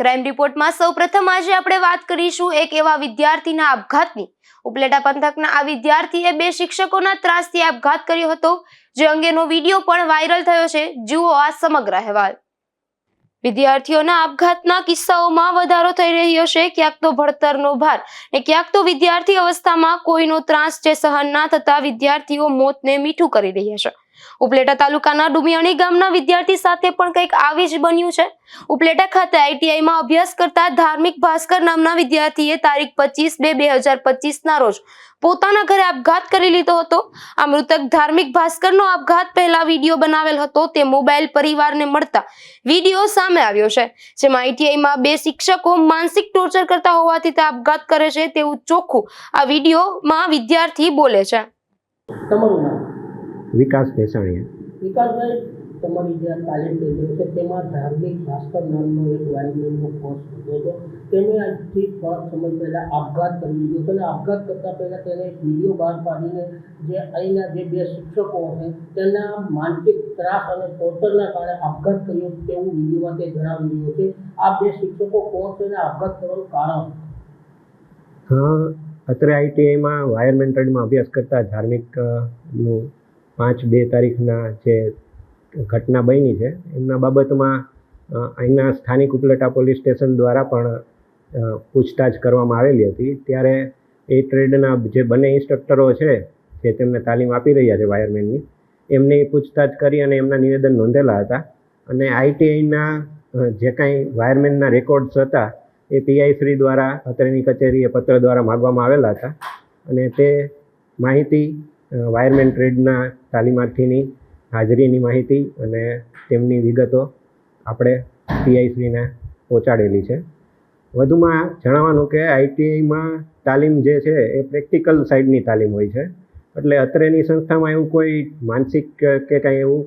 Crime રિપોર્ટમાં સૌપ્રથમ આજે આપણે વાત કરીશું એક એવા વિદ્યાર્થીના આપઘાતની. ઉપલેટા પંથકના આ વિદ્યાર્થીએ બે શિક્ષકોના ત્રાસથી આપઘાત કર્યો હતો. જે અંગેનો વીડિયો પણ વાયરલ થયો છે. જુઓ આ સમગ્ર અહેવાલ. વિદ્યાર્થીઓના આપઘાતના કિસ્સાઓમાં વધારો થઈ રહ્યો છે. ક્યાંક તો ભણતરનો ભાર ને ક્યાંક તો વિદ્યાર્થી અવસ્થામાં કોઈનો ત્રાસ જે સહન ના થતા વિદ્યાર્થીઓ મોતને મીઠું કરી રહ્યા છે. ઉપલેટા તાલુકાના ડુમિયાણી ગામના વિદ્યાર્થી સાથે પણ કંઈક આવી જ બન્યું છે. ઉપલેટા ખાતે આઈટીઆઈમાં અભ્યાસ કરતા ધાર્મિક ભાસ્કર નામના વિદ્યાર્થીએ તારીખ પચીસ બે બે હજાર પચીસના રોજ પોતાના ઘરે આપઘાત કરી લીધો હતો. આ મૃતક ધાર્મિક ભાસ્કરનો આપઘાત પહેલા વીડિયો બનાવેલ હતો. તે મોબાઈલ પરિવારને મળતા વીડિયો સામે આવ્યો છે. જેમાં આઈટીઆઈમાં બે શિક્ષકો માનસિક ટોર્ચર કરતા હોવાથી તે આપઘાત કરે છે. તેવું ચોખ્ખું આ વિડીયોમાં વિદ્યાર્થી બોલે છે. તમારું વિકાસ ભેસાણીયા વિકાસભાઈ તમારી જે આ તાલીમ કેન્દ્ર છે તેમાં ધાર્મિક ભાસ્કર નામનો એક વાઇરમેનનો કોર્સ કર્યો હતો. તેને આજથી થોડાક સમય પહેલાં આપઘાત કરી લીધો હતો અને આપઘાત કરતાં પહેલાં તેને એક વીડિયો બહાર પાડીને જે અહીંના જે બે શિક્ષકો છે તેના માનસિક ત્રાસ અને ટોર્ચરના કારણે આપઘાત કર્યો તેવું વિડીયોમાં તે જણાવી રહ્યો છે. આ બે શિક્ષકો કોણ છે અને આપઘાત કરવાનું કારણ? હા અત્રે આઈટીઆઈમાં વાયરમેન ટ્રેડમાં અભ્યાસ કરતા ધાર્મિકનું પાંચ બે તારીખના જે ઘટના બની છે, એમના બાબતમાં અહીંના સ્થાનિક ઉપલેટા પોલીસ સ્ટેશન દ્વારા પણ પૂછતાછ કરવામાં આવેલી હતી. ત્યારે એ ટ્રેડના જે બંને ઇન્સ્ટ્રક્ટરો છે, જે તેમને તાલીમ આપી રહ્યા છે વાયરમેનની, એમની પૂછતાછ કરી અને એમના નિવેદન નોંધેલા હતા. અને આઈટીઆઈના જે કાંઈ વાયરમેનના રેકોર્ડ્સ હતા, એ પીઆઈ શ્રી દ્વારા અત્રેની કચેરીએ પત્ર દ્વારા માગવામાં આવેલા હતા. અને તે માહિતી વાયરમેન ટ્રેડના તાલીમાર્થીની હાજરીની માહિતી અને તેમની વિગતો આપણે પીઆઈસીને પહોંચાડેલી છે. વધુમાં જણાવવાનું કે આઈટીઆઈમાં તાલીમ જે છે એ પ્રેક્ટિકલ સાઈડની તાલીમ હોય છે. એટલે અત્રેની સંસ્થામાં એવું કોઈ માનસિક કે કાંઈ એવું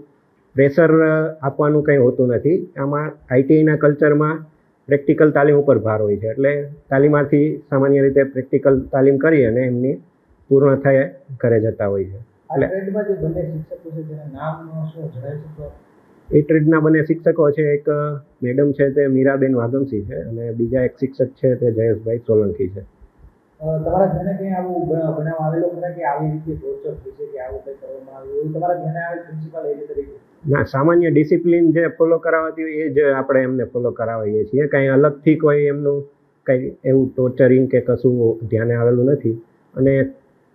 પ્રેશર આપવાનું કંઈ હોતું નથી. આમાં આઈટીઆઈના કલ્ચરમાં પ્રેક્ટિકલ તાલીમ ઉપર ભાર હોય છે. એટલે તાલીમાર્થી સામાન્ય રીતે પ્રેક્ટિકલ તાલીમ કરી અને એમની પૂર્ણ થાય ઘરે જતા હોય છે. શકો એ ટ્રેડના બંને શિક્ષકો છે એક મેડમ છે તે મીરાબેન વાગમસી છે અને બીજા એક શિક્ષક છે તે જયેશભાઈ સોલંકી છે. તમારા ધ્યાને કંઈ આવું બનાવ આવેલો ખરા કે આવી રીતે ટોર્ચર થઈ છે કે આવું કંઈ કરવામાં આવ્યું એવું તમારા ધ્યાને આવે પ્રિન્સિપાલ એ તરીકે? ના સામાન્ય ડિસિપ્લિન જે ફોલો કરાવતી હોય એ જ આપણે એમને ફોલો કરાવીએ છીએ. કાંઈ અલગથી કોઈ એમનું કંઈ એવું ટોર્ચરિંગ કે કશું ધ્યાને આવેલું નથી. અને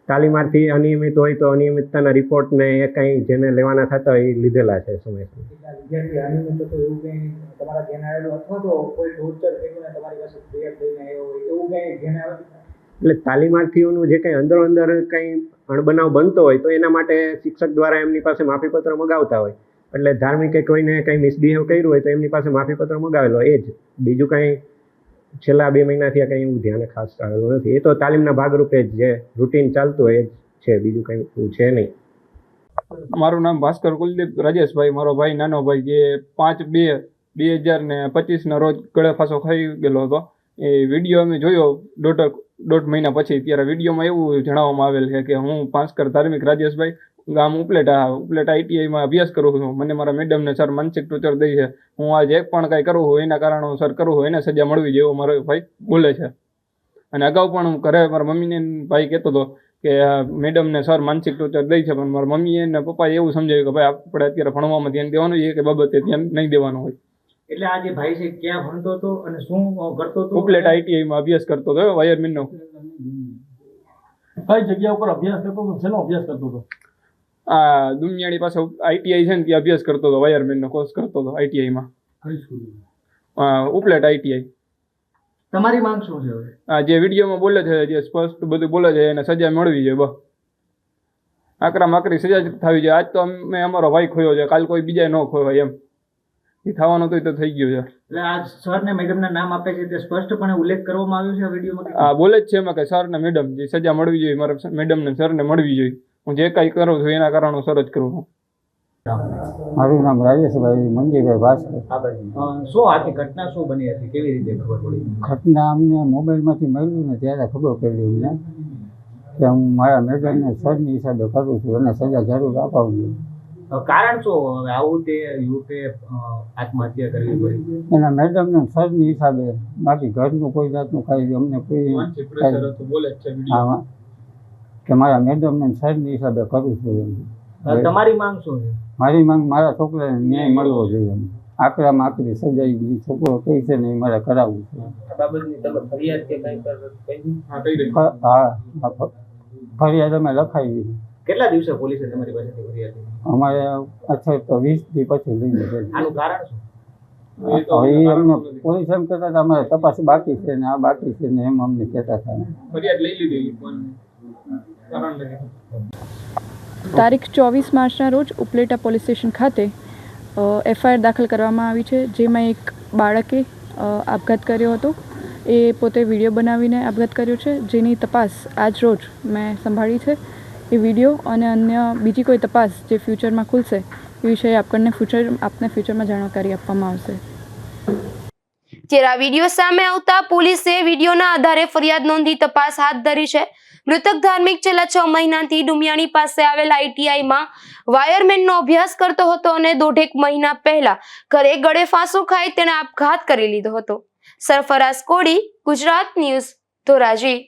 તાલીમાર્થી અનિયમિત હોય તો અનિયમિતતાના રિપોર્ટ ને એ કંઈ જેને લેવાના થતા હોય એ લીધેલા છે સમય એટલે તાલીમાર્થીઓનું જે કંઈ અંદર અંદર કંઈ અણબનાવ બનતો હોય તો એના માટે શિક્ષક દ્વારા એમની પાસે માફીપત્ર મગાવતા હોય. એટલે ધાર્મિકે કોઈને કંઈ મિસબિહેવ કર્યું હોય તો એમની પાસે માફીપત્ર મગાવેલો એ જ. બીજું કંઈ છેલ્લા બે મહિનાથી આ કંઈ એવું ધ્યાને ખાસ આવેલું નથી. એ તો તાલીમના ભાગરૂપે જ રૂટીન ચાલતું હોય એ છે, બીજું કંઈ છે નહીં. મારું નામ ભાસ્કર કુલદીપ રાજેશભાઈ. મારો ભાઈ, નાનો ભાઈ, જે પાંચ બે બે હજાર ને પચીસના રોજ ગળે ફાંસો ખાઈ ગયેલો હતો. એ વીડિયો અમે જોયો દોઢ દોઢ મહિના પછી. ત્યારે વિડીયોમાં એવું જણાવવામાં આવેલ છે કે હું ભાસ્કર ધાર્મિક રાજેશભાઈ ગામ ઉપલેટા ઉપલેટા આઈટીઆઈમાં અભ્યાસ કરું છું. મને મારા મેડમને સર માનસિક ટોર્ચર દઈ છે. હું આજે એક પણ કાંઈ કરું હોય એના કારણો સર કરું હોય એને સજા મળવી જેવો મારો ભાઈ બોલે છે. અને અગાઉ પણ હું ઘરે મારા મમ્મીને ને ભાઈ કહેતો હતો કે મેડમ મેડમને સર માનસિક ટોર્ચર દઈ છે પણ મારા મમ્મીએ ને પપ્પાએ એવું સમજાવ્યું કે ભાઈ આપણે અત્યારે ભણવામાં ધ્યાન દેવાનું છે કે બાબતે ધ્યાન નહીં દેવાનું હોય. એટલે આ જે ભાઈ છે ક્યાં ભણતો હતો અને શું કરતો હતો? ઉપલેટ આઈટીઆઈમાં અભ્યાસ કરતો હતો વાયરમેનનો કઈ જગ્યા ઉપર અભ્યાસ કરતો હતો? શેનો અભ્યાસ કરતો હતો? આ દુનિયાની પાસે આઈટીઆઈ છે ને ત્યાં અભ્યાસ કરતો હતો વાયરમેનનો કોર્સ કરતો હતો આઈટીઆઈમાં ઉપલેટ આઈટીઆઈ તમારી માંગ શું છે હવે? આ જે વિડીયોમાં બોલે છે જે સ્પષ્ટ બધું બોલે છે એને સજા મળવી જોઈએ બસ. આકરા માકરી સજા થવી જોઈએ આજ તો અમે અમારો ભાઈ ખોયો છે કાલ કોઈ બીજા ન ખોવાય એમ. એ થવાનું તો થઈ ગયું છે. એટલે આ સર ને મેડમ ના નામ આપે છે તે સ્પષ્ટપણે ઉલ્લેખ કરવામાં આવ્યો છે આ વિડીયોમાં? હા બોલે જ છે એમાં કે સર ને મેડમ જે સજા મળવી જોઈએ મારા મેડમ ને સર ને મળવી જોઈએ. હું જે કંઈ કરું છું એના કારણોસર જ કરું છું. મારું નામ રાજેશભાઈ મંજીભાઈ ભાસ્કર. શું આખી ઘટના શું બની હતી? કેવી રીતે ખબર પડી? ઘટના અમને મોબાઈલમાંથી મળ્યું ને ત્યારે ખબર પડી અમને કે હું મારા મેડમને સરની હિસાબે કરું છું અને સજા જરૂર અપાવજો કારણ શું? હવે આવું તે યુવકે આત્મહત્યા કરવી પડી. એના મેડમને સરની હિસાબે બાકી ઘરનું કોઈ જાતનું કાંઈ અમને કોઈ બોલે છે આમાં કે મારા મેડમને સાહેબની હિસાબે કરું છું એમ. તમારી માંગ શું છે? મારી માંગ મારા છોકરાને ન્યાય મળવો જોઈએ એમ. આકરામાં આકરી સજાઈ બીજી છોકરો કહે છે ને એ મારે કરાવવું છે. આ બાબતની તમે ફરિયાદ કે કંઈ કર કહી હા ફરિયાદ અમે લખાવી. કેટલા દિવસે પોલીસે તમારી પાસેથી ફરિયાદ અમારે અચ્છા તો વીસથી પછી લઈને ગઈ. આનું કારણ શું? એ તો હવે એ કારણ અમને પોલીસ એમ કહેતા હતા અમારે તપાસ બાકી છે ને આ બાકી છે ને એમ અમને કહેતા હતા. ફરિયાદ લઈ લીધી તારીખ ચોવીસ માર્ચના રોજ ઉપલેટા પોલીસ સ્ટેશન ખાતે એફઆઈઆર દાખલ કરવામાં આવી છે, જેમાં એક બાળકે આપઘાત કર્યો હતો. એ પોતે વીડિયો બનાવીને આપઘાત કર્યો છે, જેની તપાસ આજ રોજ મેં સંભાળી છે. એ વીડિયો અને અન્ય બીજી કોઈ તપાસ જે ફ્યુચરમાં ખુલશે, એ વિષય આપણને ફ્યુચર, આપને ફ્યુચરમાં જાણકારી આપવામાં આવશે. જ્યારે આ વીડિયો સામે આવતા પોલીસે વિડીયોના આધારે ફરિયાદ નોંધી તપાસ હાથ ધરી છે મૃતક ધાર્મિક છેલ્લા છ મહિનાથી ડુમિયાણી પાસે આવેલ આઈટીઆઈમાં વાયરમેનનો અભ્યાસ કરતો હતો અને દોઢેક મહિના પહેલા ઘરે ગળે ફાંસો ખાઈ તેણે આપઘાત કરી લીધો હતો. સરફરાઝ કોડી ગુજરાત ન્યૂઝ, ધોરાજી.